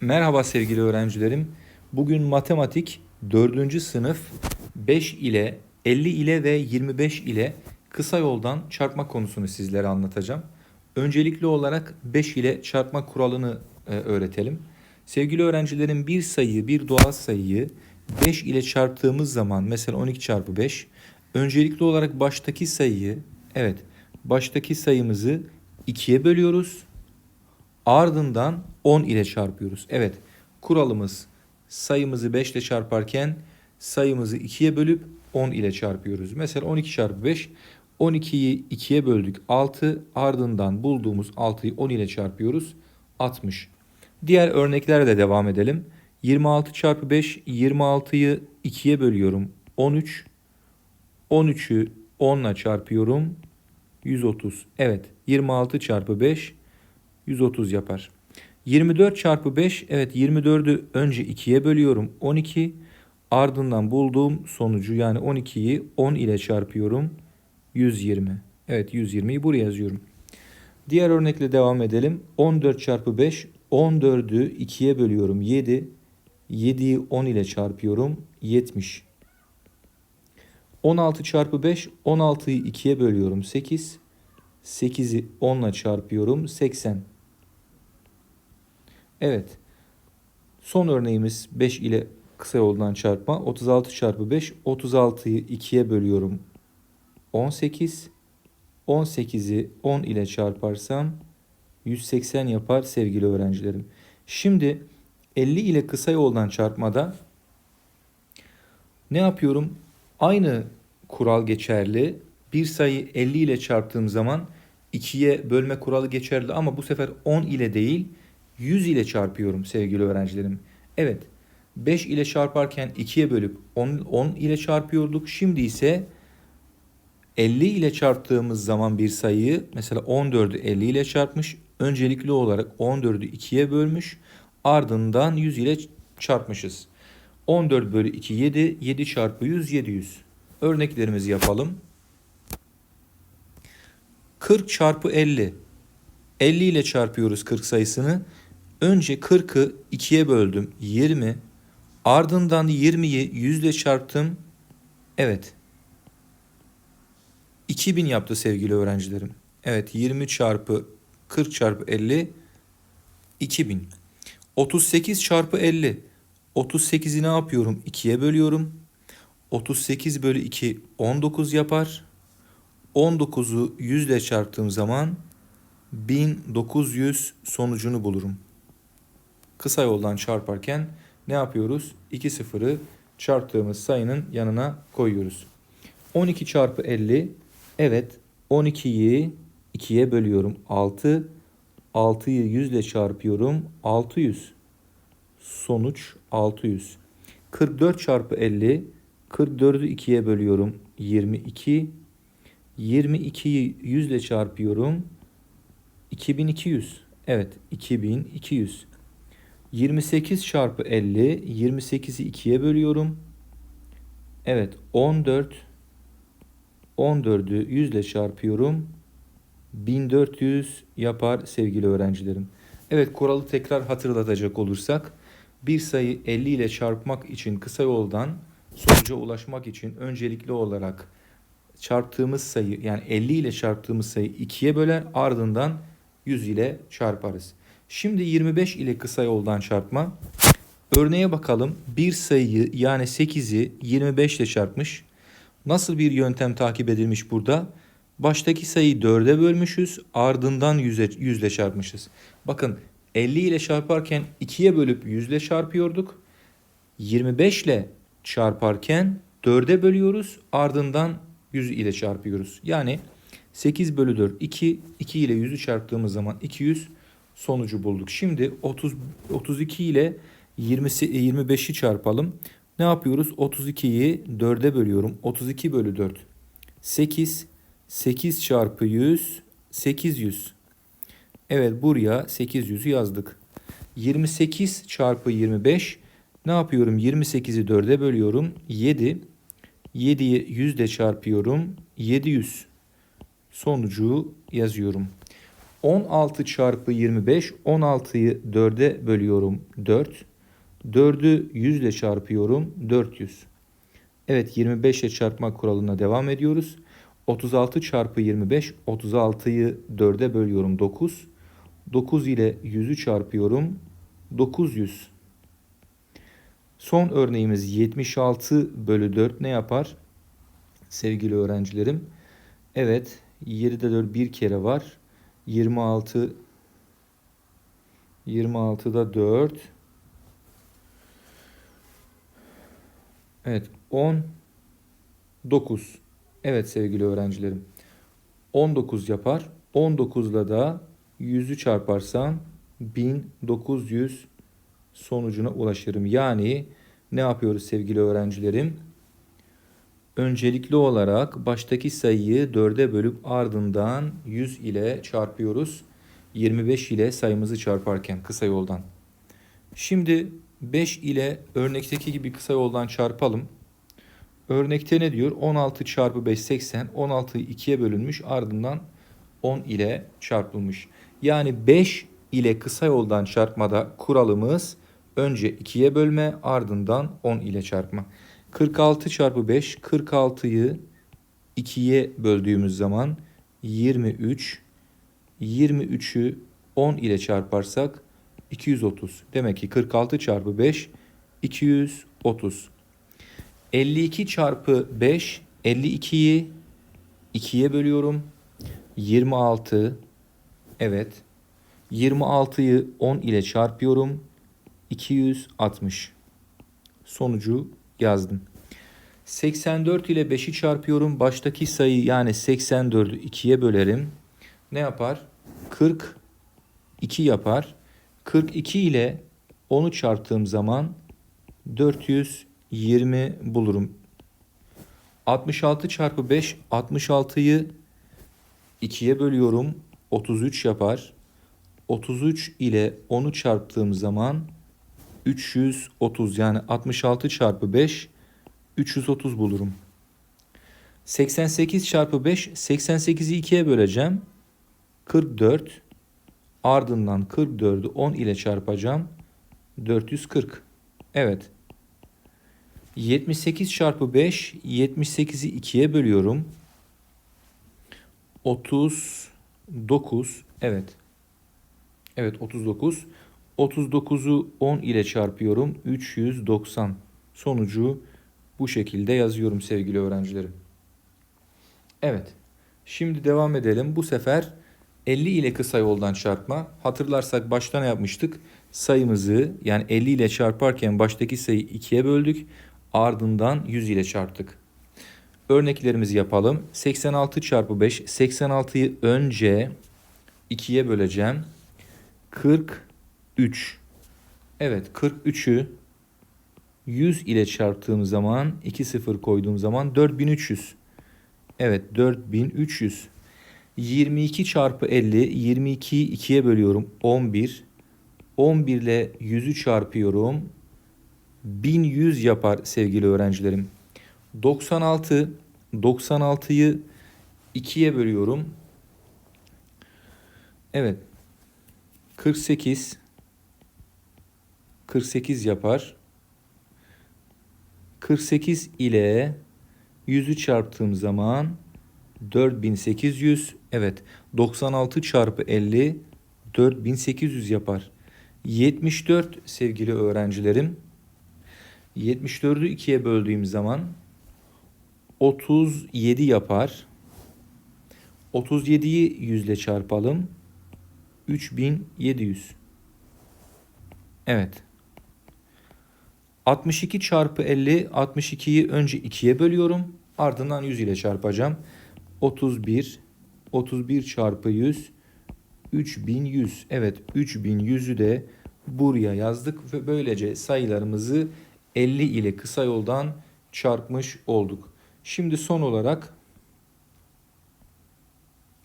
Merhaba sevgili öğrencilerim. Bugün matematik 4. sınıf 5 ile 50 ile ve 25 ile kısa yoldan çarpma konusunu sizlere anlatacağım. Öncelikli olarak 5 ile çarpma kuralını e, öğretelim. Sevgili öğrencilerim bir sayıyı, bir doğal sayıyı 5 ile çarptığımız zaman mesela 12 çarpı 5 öncelikli olarak baştaki sayıyı evet baştaki sayımızı 2'ye bölüyoruz. Ardından 10 ile çarpıyoruz. Evet kuralımız sayımızı 5 ile çarparken sayımızı 2'ye bölüp 10 ile çarpıyoruz. Mesela 12 çarpı 5 12'yi 2'ye böldük 6 ardından bulduğumuz 6'yı 10 ile çarpıyoruz 60. Diğer örneklerle devam edelim. 26 çarpı 5 26'yı 2'ye bölüyorum 13 13'ü 10 ile çarpıyorum 130. Evet 26 çarpı 5 130 yapar. 24 çarpı 5 evet 24'ü önce 2'ye bölüyorum 12 ardından bulduğum sonucu yani 12'yi 10 ile çarpıyorum 120. Evet 120'yi buraya yazıyorum. Diğer örnekle devam edelim. 14 çarpı 5 14'ü 2'ye bölüyorum 7 7'yi 10 ile çarpıyorum 70. 16 çarpı 5 16'yı 2'ye bölüyorum 8 8'i 10 ile çarpıyorum 80. Evet. Son örneğimiz 5 ile kısa yoldan çarpma. 36 çarpı 5. 36'yı 2'ye bölüyorum. 18. 18'i 10 ile çarparsam 180 yapar sevgili öğrencilerim. Şimdi 50 ile kısa yoldan çarpmada ne yapıyorum? Aynı kural geçerli. Bir sayı 50 ile çarptığım zaman 2'ye bölme kuralı geçerli ama bu sefer 10 ile değil 100 ile çarpıyorum sevgili öğrencilerim. Evet 5 ile çarparken 2'ye bölüp 10, 10 ile çarpıyorduk. Şimdi ise 50 ile çarptığımız zaman bir sayıyı mesela 14'ü 50 ile çarpmış. Öncelikli olarak 14'ü 2'ye bölmüş. Ardından 100 ile çarpmışız. 14 bölü 2 7. 7 çarpı 100 700. Örneklerimizi yapalım. 40 çarpı 50. 50 ile çarpıyoruz 40 sayısını. Önce 40'ı 2'ye böldüm. 20. Ardından 20'yi 100 ile çarptım. Evet. 2000 yaptı sevgili öğrencilerim. Evet 20 çarpı 40 çarpı 50 2000. 38 çarpı 50. 38'i ne yapıyorum? 2'ye bölüyorum. 38 bölü 2 19 yapar. 19'u 100 ile çarptığım zaman 1900 sonucunu bulurum. Kısa yoldan çarparken ne yapıyoruz? 2 sıfırı çarptığımız sayının yanına koyuyoruz. 12 çarpı 50 evet 12'yi 2'ye bölüyorum 6 6'yı 100 ile çarpıyorum 600 sonuç 600 44 çarpı 50 44'ü 2'ye bölüyorum 22 22'yi 100 ile çarpıyorum 2200 evet 2200 28 çarpı 50 28'i 2'ye bölüyorum evet 14 14'ü 100 ile çarpıyorum 1400 yapar sevgili öğrencilerim. Evet kuralı tekrar hatırlatacak olursak bir sayı 50 ile çarpmak için kısa yoldan sonuca ulaşmak için öncelikli olarak çarptığımız sayı yani 50 ile çarptığımız sayı 2'ye böler ardından 100 ile çarparız. Şimdi 25 ile kısa yoldan çarpma. Örneğe bakalım. Bir sayıyı yani 8'i 25 ile çarpmış. Nasıl bir yöntem takip edilmiş burada? Baştaki sayıyı 4'e bölmüşüz ardından 100'e 100 ile çarpmışız. Bakın 50 ile çarparken 2'ye bölüp 100 ile çarpıyorduk. 25 ile çarparken 4'e bölüyoruz ardından 100 ile çarpıyoruz. Yani 8 bölü 4 2. 2 ile 100'ü çarptığımız zaman 200 sonucu bulduk. Şimdi 30 32 ile 20 25'i çarpalım. Ne yapıyoruz? 32'yi 4'e bölüyorum. 32 bölü 4 8 8 çarpı 100 800. Evet buraya 800'ü yazdık. 28 çarpı 25 ne yapıyorum? 28'i 4'e bölüyorum. 7 7'yi 100 ile çarpıyorum. 700 sonucu yazıyorum. 16 çarpı 25. 16'yı 4'e bölüyorum 4. 4'ü 100 ile çarpıyorum 400. Evet 25 ile çarpma kuralına devam ediyoruz. 36 çarpı 25. 36'yı 4'e bölüyorum 9. 9 ile 100'ü çarpıyorum 900. Son örneğimiz 76 bölü 4 ne yapar? Sevgili öğrencilerim. Evet 7'de 4 bir kere var. 26 26'da 4 Evet 10 9 Evet sevgili öğrencilerim. 19 yapar. 19'la da 100'ü çarparsam 1900 sonucuna ulaşırım. Yani ne yapıyoruz sevgili öğrencilerim? Öncelikli olarak baştaki sayıyı 4'e bölüp ardından 100 ile çarpıyoruz. 25 ile sayımızı çarparken kısa yoldan. Şimdi 5 ile örnekteki gibi kısa yoldan çarpalım. Örnekte ne diyor? 16 çarpı 5 80. 16 2'ye bölünmüş ardından 10 ile çarpılmış. Yani 5 ile kısa yoldan çarpmada kuralımız önce 2'ye bölme ardından 10 ile çarpma. 46 çarpı 5 46'yı 2'ye böldüğümüz zaman 23 23'ü 10 ile çarparsak 230. Demek ki 46 çarpı 5 230. 52 çarpı 5 52'yi 2'ye bölüyorum. 26 evet. 26'yı 10 ile çarpıyorum. 260. Sonucu yazdım. 84 ile 5'i çarpıyorum. Baştaki sayı yani 84'ü 2'ye bölerim. Ne yapar? 42 yapar. 42 ile 10'u çarptığım zaman 420 bulurum. 66 çarpı 5 66'yı 2'ye bölüyorum. 33 yapar. 33 ile 10'u çarptığım zaman 330 yani 66 çarpı 5 330 bulurum. 88 çarpı 5 88'i 2'ye böleceğim. 44 ardından 44'ü 10 ile çarpacağım. 440. Evet. 78 çarpı 5 78'i 2'ye bölüyorum. 39 evet. Evet 39. 39'u 10 ile çarpıyorum. 390. Sonucu bu şekilde yazıyorum sevgili öğrencilerim. Evet. Şimdi devam edelim. Bu sefer 50 ile kısa yoldan çarpma. Hatırlarsak başta ne yapmıştık? Sayımızı yani 50 ile çarparken baştaki sayıyı 2'ye böldük. Ardından 100 ile çarptık. Örneklerimizi yapalım. 86 çarpı 5. 86'yı önce 2'ye böleceğim. 43. Evet 43'ü 100 ile çarptığım zaman 2 sıfır koyduğum zaman 4300. Evet 4300. 22 çarpı 50 22'yi 2'ye bölüyorum 11. 11 ile 100'ü çarpıyorum. 1100 yapar sevgili öğrencilerim. 96 96'yı 2'ye bölüyorum. Evet. 48 48 yapar. 48 ile 100'ü çarptığım zaman 4800 evet 96 çarpı 50 4800 yapar. 74 sevgili öğrencilerim 74'ü 2'ye böldüğüm zaman 37 yapar. 37'yi 100 ile çarpalım. 3700. Evet. 62 çarpı 50 62'yi önce 2'ye bölüyorum. Ardından 100 ile çarpacağım. 31 31 çarpı 100 3100. Evet 3100'ü de buraya yazdık ve böylece sayılarımızı 50 ile kısa yoldan çarpmış olduk. Şimdi son olarak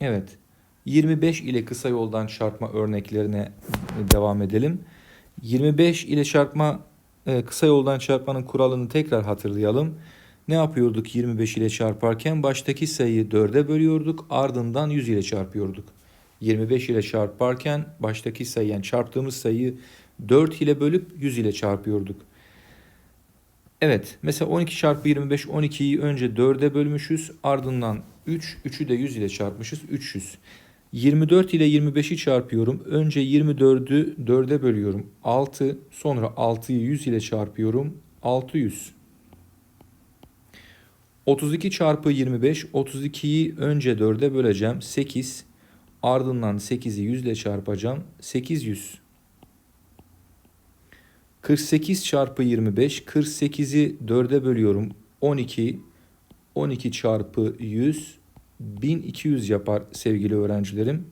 evet 25 ile kısa yoldan çarpma örneklerine devam edelim. 25 ile çarpma e, kısa yoldan çarpmanın kuralını tekrar hatırlayalım. Ne yapıyorduk 25 ile çarparken? Baştaki sayıyı 4'e bölüyorduk. Ardından 100 ile çarpıyorduk. 25 ile çarparken baştaki sayı yani çarptığımız sayıyı 4 ile bölüp 100 ile çarpıyorduk. Evet mesela 12 çarpı 25 12'yi önce 4'e bölmüşüz ardından 3 3'ü de 100 ile çarpmışız 300. 24 ile 25'i çarpıyorum. Önce 24'ü 4'e bölüyorum. 6 sonra 6'yı 100 ile çarpıyorum. 600. 32 çarpı 25 32'yi önce 4'e böleceğim. 8 ardından 8'i 100 ile çarpacağım. 800. 48 çarpı 25 48'i 4'e bölüyorum. 12 12 çarpı 100 1200 yapar sevgili öğrencilerim.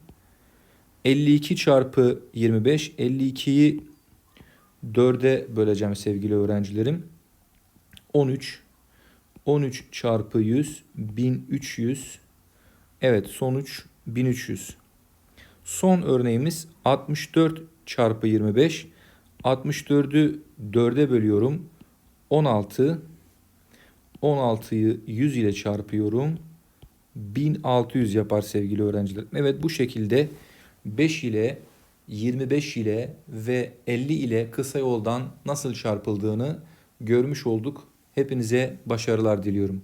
52 çarpı 25 52'yi 4'e böleceğim sevgili öğrencilerim. 13 13 çarpı 100 1300 Evet sonuç 1300. Son örneğimiz 64 çarpı 25 64'ü 4'e bölüyorum. 16 16'yı 100 ile çarpıyorum. 1600 yapar sevgili öğrenciler. Evet bu şekilde 5 ile 25 ile ve 50 ile kısa yoldan nasıl çarpıldığını görmüş olduk. Hepinize başarılar diliyorum.